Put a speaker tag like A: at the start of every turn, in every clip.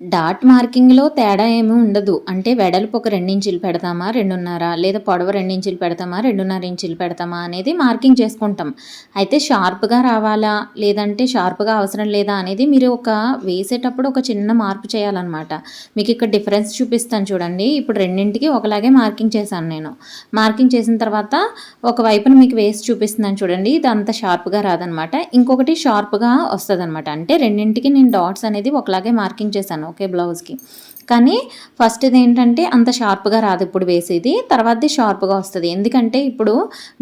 A: Dot మార్కింగ్లో తేడా ఏమీ ఉండదు. అంటే వెడల్పు ఒక రెండించులు పెడతామా రెండున్నర? లేదా పొడవు రెండించులు పెడతామా రెండున్నర ఇంచులు పెడతామా అనేది మార్కింగ్ చేసుకుంటాం. అయితే షార్ప్గా రావాలా? లేదంటే షార్ప్గా అవసరం లేదా అనేది మీరు ఒక వేసేటప్పుడు ఒక చిన్న మార్పు చేయాలన్నమాట. మీకు ఇక్కడ డిఫరెన్స్ చూపిస్తాను చూడండి. ఇప్పుడు రెండింటికి ఒకలాగే మార్కింగ్ చేశాను నేను. మార్కింగ్ చేసిన తర్వాత ఒక వైపున మీకు వేసి చూపిస్తున్నాను చూడండి. ఇది అంత షార్ప్గా రాదనమాట ఇంకొకటి షార్ప్గా వస్తుంది అనమాట అంటే రెండింటికి నేను డాట్స్ అనేది ఒకలాగే మార్కింగ్ చేశాను. ఒకే బ్లౌజ్కి. కానీ ఫస్ట్ ఇది ఏంటంటే అంత షార్ప్గా రాదు ఇప్పుడు వేసేది. తర్వాతది షార్ప్గా వస్తుంది. ఎందుకంటే ఇప్పుడు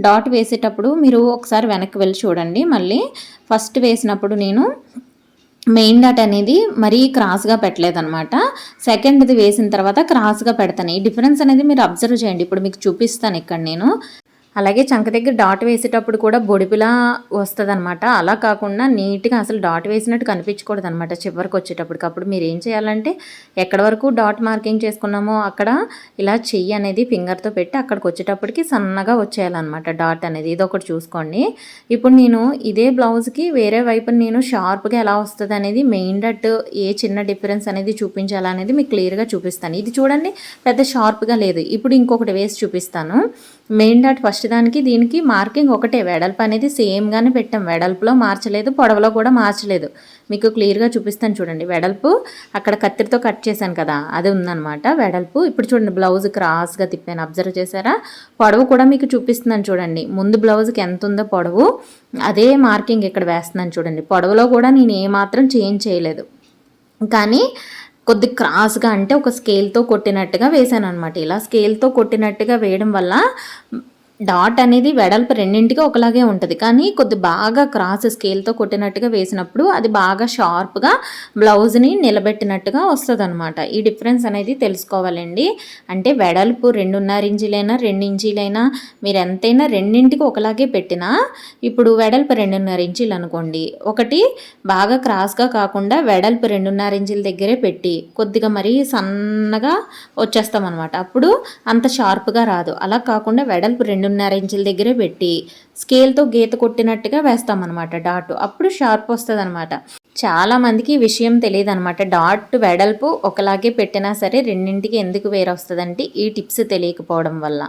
A: డాట్ వేసేటప్పుడు మీరు ఒకసారి వెనక్కి వెళ్ళి చూడండి. మళ్ళీ ఫస్ట్ వేసినప్పుడు నేను మెయిన్ డాట్ అనేది మరీ క్రాస్గా పెట్టలేదనమాట సెకండ్ది వేసిన తర్వాత క్రాస్గా పెడతాను. ఈ డిఫరెన్స్ అనేది మీరు అబ్జర్వ్ చేయండి. ఇప్పుడు మీకు చూపిస్తాను ఇక్కడ నేను. అలాగే చంక దగ్గర డాట్ వేసేటప్పుడు కూడా బొడిపిలా వస్తుంది అనమాట అలా కాకుండా నీట్గా అసలు డాట్ వేసినట్టు కనిపించకూడదు అనమాట చివరికి వచ్చేటప్పటికి. అప్పుడు మీరు ఏం చేయాలంటే ఎక్కడ వరకు డాట్ మార్కింగ్ చేసుకున్నామో అక్కడ ఇలా చెయ్యి అనేది ఫింగర్తో పెట్టి అక్కడికి వచ్చేటప్పటికి సన్నగా వచ్చేయాలన్నమాట డాట్ అనేది. ఇది ఒకటి చూసుకోండి. ఇప్పుడు నేను ఇదే బ్లౌజ్కి వేరే వైపు నేను షార్ప్గా ఎలా వస్తుంది అనేది మెయిన్ డట్ ఏ చిన్న డిఫరెన్స్ అనేది చూపించాలనేది మీకు క్లియర్గా చూపిస్తాను. ఇది చూడండి పెద్ద షార్ప్గా లేదు. ఇప్పుడు ఇంకొకటి వేసి చూపిస్తాను. మెయిన్ డాట్ ఫస్ట్ దానికి దీనికి మార్కింగ్ ఒకటే. వెడల్పు అనేది సేమ్గానే పెట్టాం. వెడల్పులో మార్చలేదు పొడవలో కూడా మార్చలేదు. మీకు క్లియర్గా చూపిస్తాను చూడండి. వెడల్పు అక్కడ కత్తిరితో కట్ చేశాను కదా అది ఉందనమాట వెడల్పు ఇప్పుడు చూడండి బ్లౌజ్ క్రాస్గా తిప్పాను. అబ్జర్వ్ చేశారా? పొడవు కూడా మీకు చూపిస్తున్నాను చూడండి. ముందు బ్లౌజ్కి ఎంత ఉందో పొడవు అదే మార్కింగ్ ఇక్కడ వేస్తున్నాను చూడండి. పొడవలో కూడా నేను ఏమాత్రం చేంజ్ చేయలేదు. కానీ కొద్ది క్రాస్గా అంటే ఒక స్కేల్తో కొట్టినట్టుగా వేసాను అనమాట ఇలా స్కేల్తో కొట్టినట్టుగా వేయడం వల్ల డాట్ అనేది వెడల్పు రెండింటికి ఒకలాగే ఉంటుంది. కానీ కొద్ది బాగా క్రాస్ స్కేల్తో కొట్టినట్టుగా వేసినప్పుడు అది బాగా షార్ప్గా బ్లౌజ్ని నిలబెట్టినట్టుగా వస్తుంది అనమాట ఈ డిఫరెన్స్ అనేది తెలుసుకోవాలండి. అంటే వెడల్పు రెండున్నర ఇంచీలైనా రెండు ఇంచీలైనా మీరు ఎంతైనా రెండింటికి ఒకలాగే పెట్టినా ఇప్పుడు వెడల్పు రెండున్నర ఇంచీలు అనుకోండి. ఒకటి బాగా క్రాస్గా కాకుండా వెడల్పు రెండున్నర ఇంచీల దగ్గరే పెట్టి కొద్దిగా మరీ సన్నగా వచ్చేస్తాం అనమాట అప్పుడు అంత షార్ప్గా రాదు. అలా కాకుండా వెడల్పు రెండు రెండున్నర ఇంచుల దగ్గరే పెట్టి స్కేల్తో గీత కొట్టినట్టుగా వేస్తామన్నమాట డాట్. అప్పుడు షార్ప్ వస్తుంది అనమాట చాలా మందికి ఈ విషయం తెలియదు అనమాట డాట్ వెడల్పు ఒకలాగే పెట్టినా సరే రెండింటికి ఎందుకు వేరొస్తుందంటే ఈ టిప్స్ తెలియకపోవడం వల్ల.